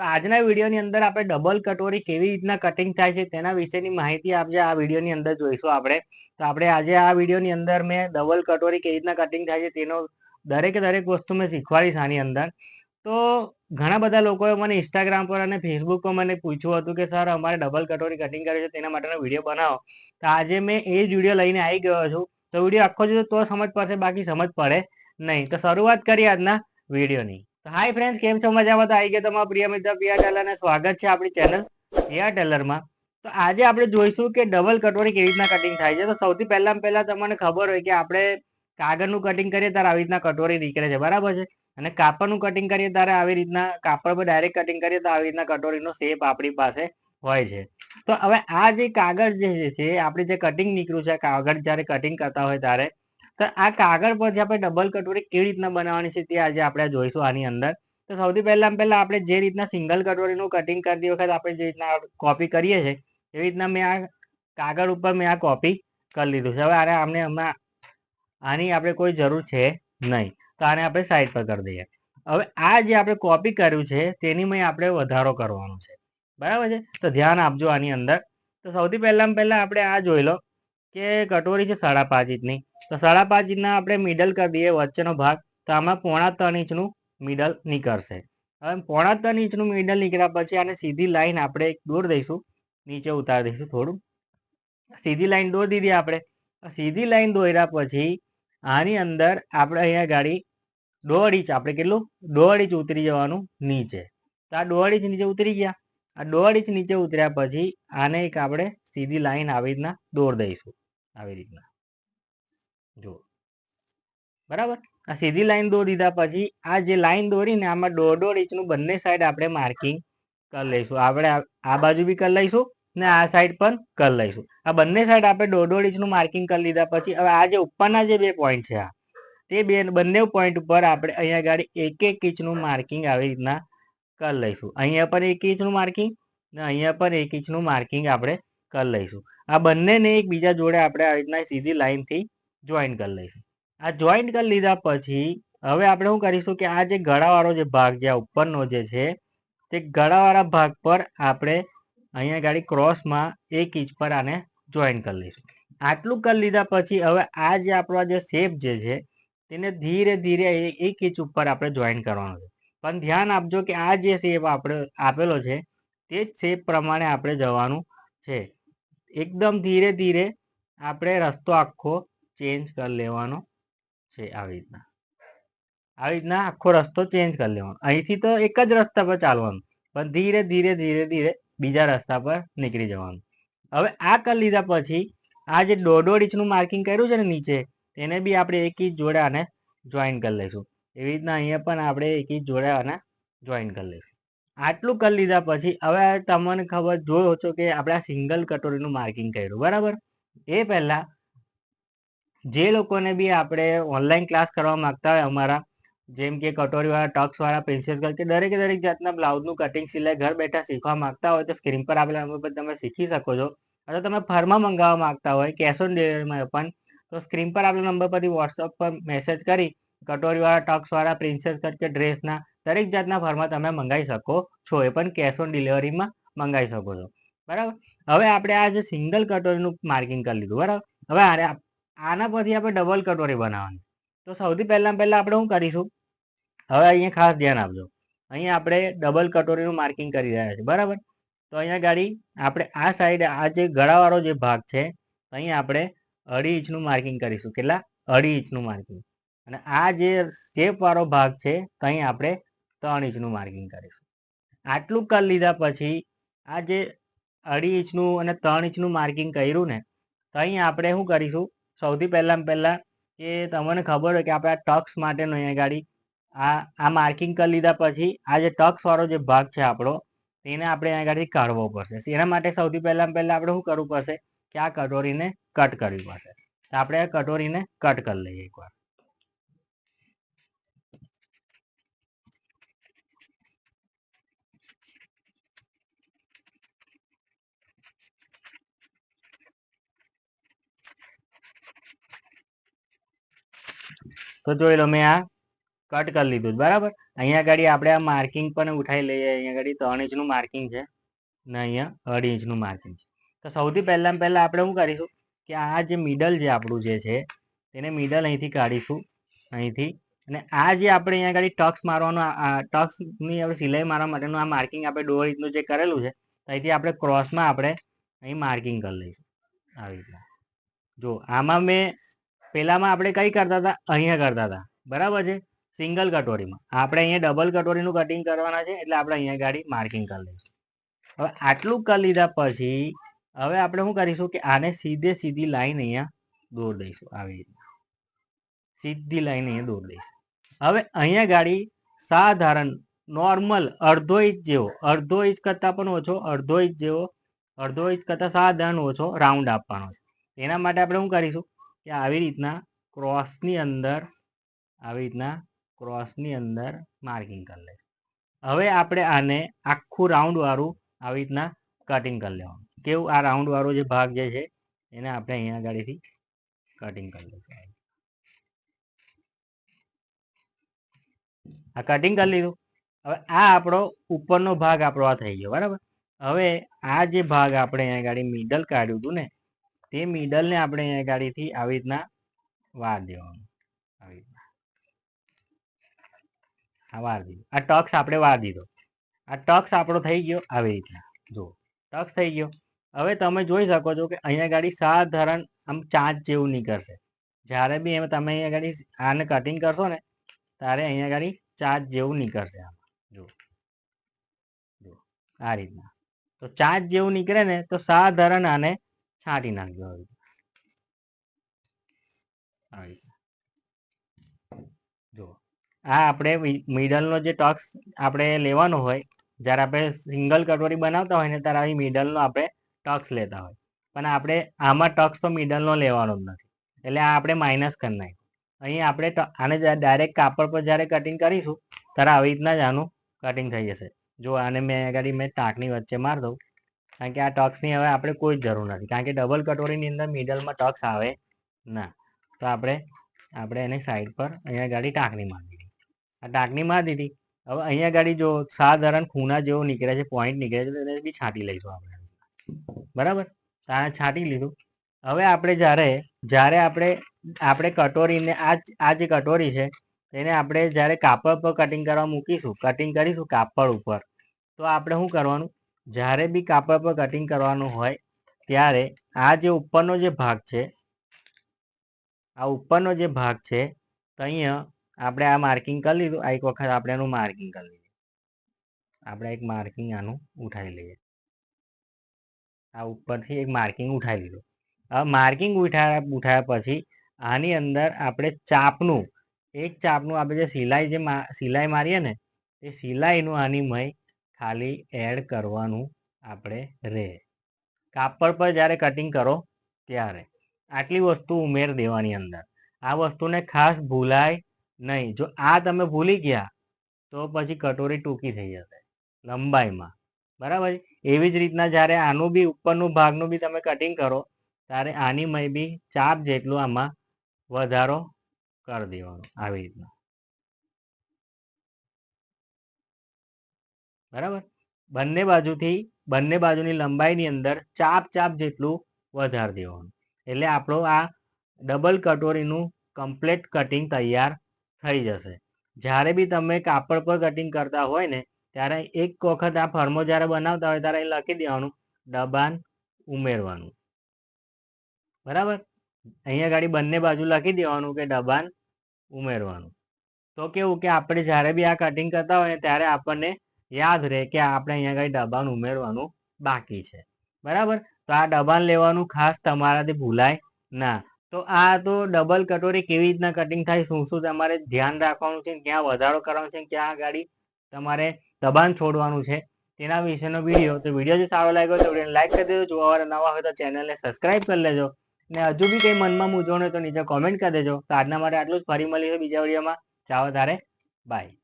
તો આજના વિડીયોની અંદર આપણે ડબલ કટોરી કેવી રીતના કટિંગ થાય છે તેના વિશેની માહિતી આપણે આ વિડીયોની અંદર જોઈશું આપણે. તો આપણે આજે આ વિડીયોની અંદર મેં ડબલ કટોરી કેવી રીતના કટિંગ થાય છે તેનો દરેકે દરેક વસ્તુ મેં શીખવાડીશ આની અંદર. તો ઘણા બધા લોકોએ મને ઇન્સ્ટાગ્રામ પર અને ફેસબુક પર મને પૂછ્યું હતું કે, સર, અમારે ડબલ કટોરી કટિંગ કરે છે, તેના માટેનો વીડિયો બનાવો. તો આજે મેં એ જ વીડિયો લઈને આવી ગયો છું. તો વીડિયો આખો જોયો તો સમજ પડશે, બાકી સમજ પડે નહીં. તો શરૂઆત કરીએ આજના વિડીયોની. હાય ફ્રેન્ડ્સ કેમ છો? મજામાં? તો આવી ગયા તમારા પ્રિય મિત્ર પિયા ટેલર અને સ્વાગત છે આપણી ચેનલ પિયા ટેલરમાં તો આજે આપણે જોઈશું કે ડબલ કટોરી કેવી રીતના કટિંગ થાય છે. તો સૌથી પહેલા પહેલા તમને ખબર હોય કે આપણે કાગળનું કટિંગ કરીએ ત્યારે આવી રીતના કટોરી નીકળે છે. બરાબર છે? અને કાપડનું કટિંગ કરીએ ત્યારે આવી રીતના કાપડ પર ડાયરેક્ટ કટિંગ કરીએ તો આવી રીતના કટોરીનો શેપ આપણી પાસે હોય છે. તો હવે આ જે કાગળ જે છે આપણે જે કટિંગ નીકળ્યું છે, કાગળ જ્યારે કટિંગ કરતા હોય ત્યારે તો આ કાગળ પરથી આપણે ડબલ કટોરી કેવી રીતના બનાવવાની છે તે આજે આપણે જોઈશું આની અંદર. તો સૌથી પહેલા પહેલા આપણે જે રીતના સિંગલ કટોરીનું કટિંગ કરતી વખત આપણે જે રીતના કોપી કરીએ છીએ એવી રીતના મેં આ કાગળ ઉપર મેં આ કોપી કરી લીધું છે. હવે આને અમને હમણાં આની આપણે કોઈ જરૂર છે નહીં. તો આને આપણે સાઈડ પર કરી દઈએ. હવે આ જે આપણે કોપી કર્યું છે, તેની મેં આપણે વધારો કરવાનો છે. બરાબર છે? તો ધ્યાન આપજો આની અંદર. તો સૌથી પહેલાં પહેલાં આપણે આ જોઈ લો. કે કટોરી છે સાડા પાંચ ઇંચની તો સાડા પાંચ ઇંચના આપણે મિડલ કરી દઈએ વચ્ચેનો ભાગ. તો આમાં પોણા ત્રણ ઇંચનું મિડલ નીકળશે. હવે પોણા ત્રણ ઇંચનું મિડલ નીકળ્યા પછી આને સીધી લાઈન આપણે દોર દઈશું. નીચે ઉતારી દઈશું થોડું. સીધી લાઈન દોર દીધી આપણે. સીધી લાઈન દોર્યા પછી આની અંદર આપણે અહીંયા ગાડી દોઢ ઇંચ, આપણે કેટલું? દોઢ ઇંચ ઉતરી જવાનું નીચે. તો આ દોઢ ઇંચ નીચે ઉતરી ગયા. આ દોઢ ઇંચ નીચે ઉતર્યા પછી આને એક આપણે સીધી લાઈન આવી રીતના દોર દઈશું. આવી રીતના. જુઓ. બરાબર? આ સીધી લાઈન દોરી દીધા પછી આ જે લાઈન દોરીને આમાં દોઢ દોઢ ઇંચનું બંને સાઈડ આપણે માર્કિંગ કરી લઈશું. આપણે આ બાજુ બી કરી લઈશું ને આ સાઈડ પણ કરી લઈશું. આ બંને સાઈડ આપણે દોઢ દોઢ ઇંચનું માર્કિંગ કરી લીધા પછી હવે આ જે ઉપરના જે બે પોઈન્ટ છે આ, તે બે, બંને પોઈન્ટ ઉપર આપણે અહીંયા આગળ એક એક ઇંચનું માર્કિંગ આવી રીતના કરી લઈશું. અહીંયા પણ એક ઇંચનું માર્કિંગ ને અહીંયા પણ એક ઇંચનું માર્કિંગ આપણે કરી લઈશું. આ બંનેને એકબીજા જોડે આપણે આવી રીતના સીધી લાઈનથી જોઈન કરી લઈશું. આ જોઈન કરી લીધા પછી હવે આપણે શું કરીશું કે આ જે ગળાવાળો જે ભાગ જે ઉપરનો જે છે, તે ગળાવાળા ભાગ પર આપણે અહીંયા ગાડી ક્રોસમાં એક ઇંચ પર આને જોઈન કરી લઈશું. આટલું કરી લીધા પછી હવે આ જે આપણો જે શેપ જે છે, તેને ધીરે ધીરે એક ઇંચ ઉપર આપણે જોઈન કરવાનો છે. પણ ધ્યાન આપજો કે આ જે શેપ આપણે આપેલો છે, તે જ શેપ પ્રમાણે આપણે જવાનું છે. એકદમ ધીરે ધીરે આપણે રસ્તો આખો ચેન્જ કરી લેવાનો છે આવી રીતના. આવી રીતના આખો રસ્તો ચેન્જ કરી લેવાનો. અહીંથી તો એક જ રસ્તા પર ચાલવાનું, પણ ધીરે ધીરે ધીરે ધીરે બીજા રસ્તા પર નીકળી જવાનું. હવે આ કરી લીધા પછી આ જે દોઢ દોઢ ઇંચનું માર્કિંગ કર્યું છે ને નીચે, તેને બી આપણે એક ઇંચ જોડે આને જોઈન કરી લઈશું. એવી રીતના અહીંયા પણ આપણે એક ઇંચ જોડે આને જોઈન કરી લઈશું. આટલું કરી લીધા પછી હવે તમને ખબર જોયો છો કે આપણે આ સિંગલ કટોરીનું માર્કિંગ કર્યું, બરાબર? એ પહેલા જે લોકોને બી આપણે ઓનલાઈન ક્લાસ કરવા માંગતા હોય અમારા, જેમ કે કટોરીવાળા, ટક્સવાળા પ્રિન્સેસ કટ કે દરેકે દરેક જાતના બ્લાઉઝનું કટિંગ સિલાઈ ઘર બેઠા શીખવા માંગતા હોય તો સ્ક્રીન પર આપેલા નંબર પર તમે શીખી શકો છો. અથવા તમે ફરમાં મંગાવવા માંગતા હોય, કેશ ઓન ડિલિવરીમાં પણ, તો સ્ક્રીન પર આપેલા નંબર પરથી વોટ્સઅપ પર મેસેજ કરી, કટોરીવાળા, ટક્સવાળા પ્રિન્સેસ કટ કે ડ્રેસના દરેક જાતના ફરમાં તમે મંગાવી શકો છો, એ પણ કેશ ઓન ડિલિવરીમાં મંગાવી શકો છો. બરાબર? હવે આપણે આ જે સિંગલ કટોરીનું માર્કિંગ કરી લીધું, બરાબર? હવે આને પરથી આપણે ડબલ કટોરી બનાવવાની. તો સૌથી પહેલાં પહેલાં આપણે શું કરીશું? હવે અહીંયા ખાસ ધ્યાન આપજો. અહીંયા આપણે ડબલ કટોરીનું માર્કિંગ કરી રહ્યા છીએ, બરાબર? તો અહીંયા ગાડી, આપણે આ સાઈડ આ જે ગળાવાળો જે ભાગ છે, અહીંયા આપણે અઢી ઇંચનું માર્કિંગ કરીશું. કેટલા? અઢી ઇંચનું માર્કિંગ અને આ જે શેપવાળો ભાગ છે ત્યાં અહીં આપણે ત્રણ ઇંચનું માર્કિંગ કરીશું. આટલું કરી લીધા પછી આ જે અઢી ઇંચનું અને ત્રણ ઇંચનું માર્કિંગ કર્યું ને તો અહીં આપણે શું કરીશું? સૌથી પહેલાં પહેલાં કે તમને ખબર હોય કે આપણે આ ટક્સ માટેનો અહીંયા ગાડી, આ આ માર્કિંગ કરી લીધા પછી આ જે ટક્સવાળો જે ભાગ છે આપણો, તેને આપણે અહીંયા ગાડી કાઢવો પડશે. એના માટે સૌથી પહેલાં પહેલાં આપણે શું કરવું પડશે? કે આ કટોરીને કટ કરવી પડશે. આપણે આ કટોરીને કટ કરી લઈએ એકવાર. તો જોઈ લો મેં આ કટ કરી લીધું બરાબર? અહીંયા આગળ આપણે આ માર્કિંગ પણ ઉઠાઈ લઈએ, અહીંયા આગળ ત્રણ ઇંચનું માર્કિંગ છે ને અહીંયા અઢી ઇંચનું માર્કિંગ છે. તો સૌથી પહેલાં પહેલાં આપણે શું કરીશું કે આ જે મિડલ જે આપણું જે છે, તેને મિડલ અહીંથી કાઢીશું, અહીંથી. અને આ જે આપણે અહીંયા આગળ ટક્સ મારવાનું ટક્સની આપણે સિલાઈ મારવા માટેનું આ માર્કિંગ આપણે દોઢ ઇંચનું જે કરેલું છે અહીંથી આપણે ક્રોસમાં આપણે અહીં માર્કિંગ કરી લઈશું. આવી રીતના. જો, આમાં મેં પેલામાં આપણે કઈ કરતા હતા? અહીંયા કરતા હતા. બરાબર છે? સિંગલ કટોરીમાં. આપણે અહીંયા ડબલ કટોરીનું કટિંગ કરવાના છે, એટલે આપણે અહીંયા ગાડી માર્કિંગ કરી લઈશું. હવે આટલું કરી લીધા પછી, હવે આપણે શું કરીશું કે આને સીધે સીધી લાઈન અહીંયા દોર દઈશું આવી રીતે. સીધી લાઈન અહીંયા દોર દઈશું. હવે અહીંયા ગાડી સાધારણ નોર્મલ અડધો ઇંચ જેવો, અડધો ઇંચ કરતાં પણ ઓછો, અડધો ઇંચ જેવો, અડધો ઇંચ કરતાં સાધારણ ઓછો રાઉન્ડ આપવાનો છે. એના માટે આપણે શું કરીશું? કે આવી રીતના ક્રોસની અંદર, આવી રીતના ક્રોસની અંદર માર્કિંગ કરી લે હવે આપણે આને આખું રાઉન્ડ વાળું આવી રીતના કટિંગ કરી લેવાનું. કેવું? આ રાઉન્ડ વાળો જે ભાગ જે છે, એને આપણે અહીંયા ગાડીથી કટિંગ કરી લઈશું આ કટિંગ કરી લીધું. હવે આ આપણો ઉપરનો ભાગ આપણો આ થઈ ગયો, બરાબર? હવે આ જે ભાગ આપણે અહીંયા ગાડી મિડલ કાઢ્યું હતું ને તે મિડલને આપણે અહીંયા ગાડીથી આવી રીતના વાર દેવાનું. આવી રીતના. આ વાર દીધું. આ ટક્સ આપણે વાર દીધો. આ ટક્સ આપણો થઈ ગયો આવી રીતના. જુઓ, ટક્સ થઈ ગયો. હવે તમે જોઈ શકો છો કે અહીંયા ગાડી સાધારણ આમ ચાંચ જેવું નીકળશે. જ્યારે બી એમ તમે અહીંયા ગાડી આને કટિંગ કરશો ને, ત્યારે અહીંયા ગાડી ચાંચ જેવું નીકળશે આમાં. જુઓ. જુઓ. આ રીતના. તો ચાંચ જેવું નીકળે ને, તો સાધારણ આને છાંટી નાખજો આવી આવી આ આપણે મિડલનો જે ટક્સ આપણે લેવાનો હોય, જ્યારે આપણે સિંગલ કટોરી બનાવતા હોય ને, ત્યારે આવી મિડલનો આપણે ટક્સ લેતા હોય. પણ આપણે આમાં ટક્સ તો મિડલનો લેવાનો જ નથી. એટલે આ આપણે માઇનસ કરી નાખ્યું. અહીં આપણે આને ડાયરેક્ટ કાપડ પર જ્યારે કટિંગ કરીશું, ત્યારે આવી રીતના જ આનું કટિંગ થઈ જશે. જો આને મેં આગળ મેં ટાંકની વચ્ચે માર દઉં. કારણ કે આ ટક્સની હવે આપણે કોઈ જ જરૂર નથી. કારણ કે ડબલ કટોરીની અંદર મિડલમાં ટક્સ આવે ના. તો આપણે આપણે એને સાઈડ પર અહીંયા ગાડી ટાંકની મારી દીધી. આ ટાંકની મારી દીધી. હવે અહીંયા ગાડી જો સાધારણ ખૂણા જેવો નીકળે છે પોઈન્ટ નીકળે છે એને બી છાંટી લઈશું આપણે. બરાબર? તો છાંટી લીધું. હવે આપણે જ્યારે જ્યારે આપણે આપણે કટોરીને આ જે કટોરી છે તેને આપણે જ્યારે કાપડ પર કટિંગ કરવા મૂકીશું કટિંગ કરીશું કાપડ ઉપર, તો આપણે શું કરવાનું? જ્યારે બી કાપડ પર કટિંગ કરવાનું હોય, ત્યારે આ જે ઉપરનો જે ભાગ છે, આ ઉપરનો જે ભાગ છે, તો અહીંયા આપણે આ માર્કિંગ કરી લીધું. આ એક વખત આપણે એનું માર્કિંગ કરી લઈએ આપણે એક માર્કિંગ આનું ઉઠાવી લઈએ. આ ઉપરથી એક માર્કિંગ ઉઠાવી લીધું. હવે માર્કિંગ ઉઠાવ્યા ઉઠાવ્યા પછી આની અંદર આપણે ચાપનું, એક ચાપનું આપણે જે સિલાઈ જે સિલાઈ મારીએ ને, એ સિલાઈનું આની મય ખાલી એડ કરવાનું આપણે રહે કાપડ પર જ્યારે કટિંગ કરો ત્યારે આટલી વસ્તુ ઉમેર દેવાની અંદર. આ વસ્તુને ખાસ ભૂલાય નહીં. જો આ તમે ભૂલી ગયા, તો પછી કટોરી ટૂંકી થઈ જશે લંબાઈમાં. બરાબર? એવી જ રીતના જ્યારે આનું બી ઉપરનું ભાગનું બી તમે કટિંગ કરો, ત્યારે આની મય બી ચાપ જેટલું આમાં વધારો કરી દેવાનો. આવી રીતના. બરાબર? બંને બાજુથી, બંને બાજુની લંબાઈની અંદર ચાપ ચાપ જેટલું વધારી દેવાનું. એટલે આપણો આ ડબલ કટોરીનું કમ્પ્લેટ કટિંગ તૈયાર થઈ જશે. જ્યારે બી તમે કાપડ પર કટિંગ કરતા હોય ને, ત્યારે એક વખત આ ફર્મો જ્યારે બનાવતા હોય ત્યારે લખી દેવાનું, દબાણ ઉમેરવાનું. બરાબર? અહીંયા ગાડી બંને બાજુ લખી દેવાનું કે દબાણ ઉમેરવાનું. તો કેવું કે આપણે જ્યારે બી આ કટિંગ કરતા હોય ત્યારે આપણને યાદ રહે કે આપણે અહીંયા આગળ દબાણ ઉમેરવાનું બાકી છે. બરાબર? તો આ દબાણ લેવાનું ખાસ તમારાથી ભૂલાય ના. તો આ તો ડબલ કટોરી કેવી રીતના કટિંગ થાય શું શું તમારે ધ્યાન રાખવાનું છે ક્યાં વધારો કરવાનો છે ક્યાં ગાડી તમારે દબાણ છોડવાનું છે તેના વિશેનો વીડિયો તો વીડિયો જો સારો લાગ્યો તો વિડીયોને લાઈક કરી દેજો. જોવા નવા હોય તો ચેનલને સબસ્ક્રાઈબ કરી લેજો. ને હજુ બી કંઈ મનમાં મૂંઝવણ હોય તો નીચે કોમેન્ટ કરી દેજો. તો આજના માટે આટલું જ. ફરી મળીશું બીજા વિડીયોમાં ચાલો તારે. બાય